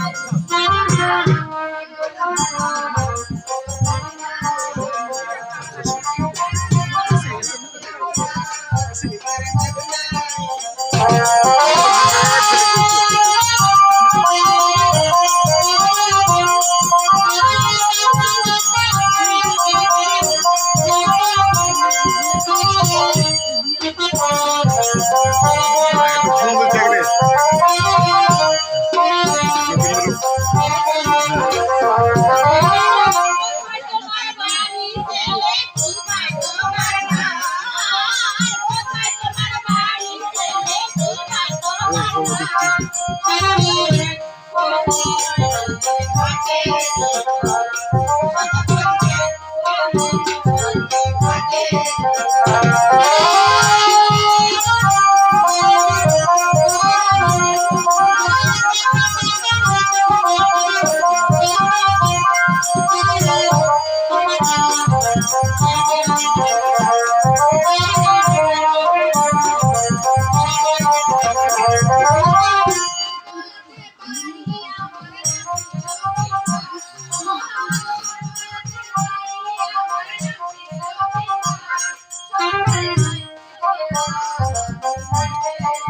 Come, come.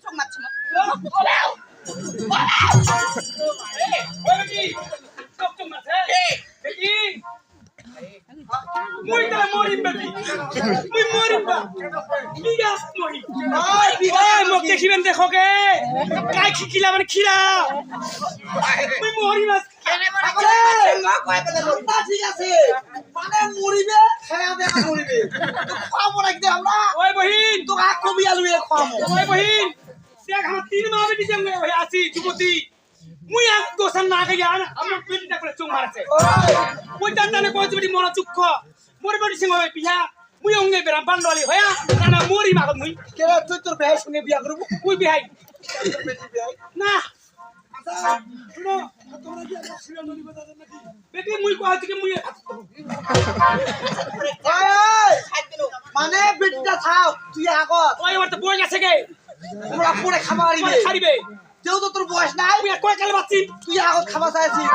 총 맞춰 먹. 와우! 와우! 여기! Muy da মরিম বেটি। মুই মরিম বা বিগাস মরি ওই মোক দেখিবেন দেখকে কাই খিকিলা মানে খিলা। মুই মরি মাছ ঠিক আছে। মানে মরিবে খেয়া দেখা মরিবে। খাব নাকি আমরা। ওই বহিন। তোকে কবি আলু খাব ওই বহিন। দেখ আমার তিন মা বেটি জঙ্গে আছি যুবতী। মুই আগ গোসান না গে জান আমার বেটিটা করে চুম মারছে ওই। জানতানে কই বেটি মনা চুক্ষ। মোর বেটি সিং হবে বিয়া মুই অঙ্গে বেরাম বান্ডলি হয়া না মরি মাগত মুই। কে তুই তোর ভাইয়ের সঙ্গে বিয়া করব? মুই বিহাই। না। বেটি মুই কয় থেকে মুই মানে বেটিটা থাও তুই আগত। ওই আমার তো বয়স আছে গে। তোমরা পরে খাবা মানে পারিবে ছাড়িবে যেহেতু তোর বয়স নাই মুই কয় কালে বাচ্চি তুই আগত খাবা চাইছিস।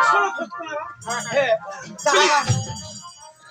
হ্যাঁ।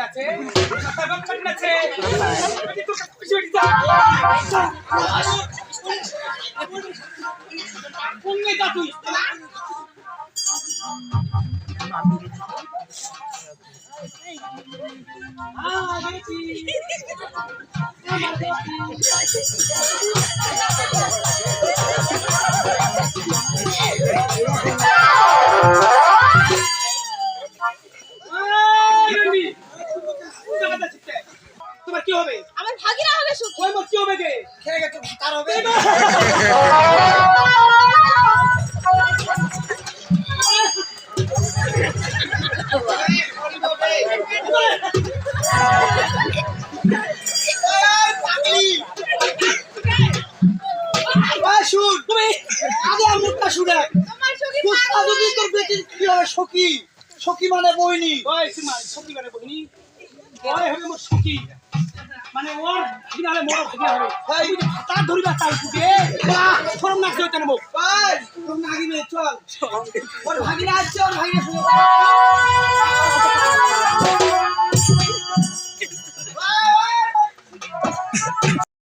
আছে আমি তো কাছে পিছু হটি যা কোন যা তুই গেছি তোমার কি হবে আমার ভাগিনা হবে সুখী ওই মোর কি হবে গে খেয়ে গেছে ভাতার হবে আমার যদি তোর বেটির কি হবে সখী সখী মানে বইনি সীমা সত্যি করে ওই হবে মোর সুখী মানে ওর কিনারে মোর ভাগিনা হবে এই তার ধরিবা শরম না ভাই তোর নাগিনে চল ওর ভাগিনা চল ভাগিনা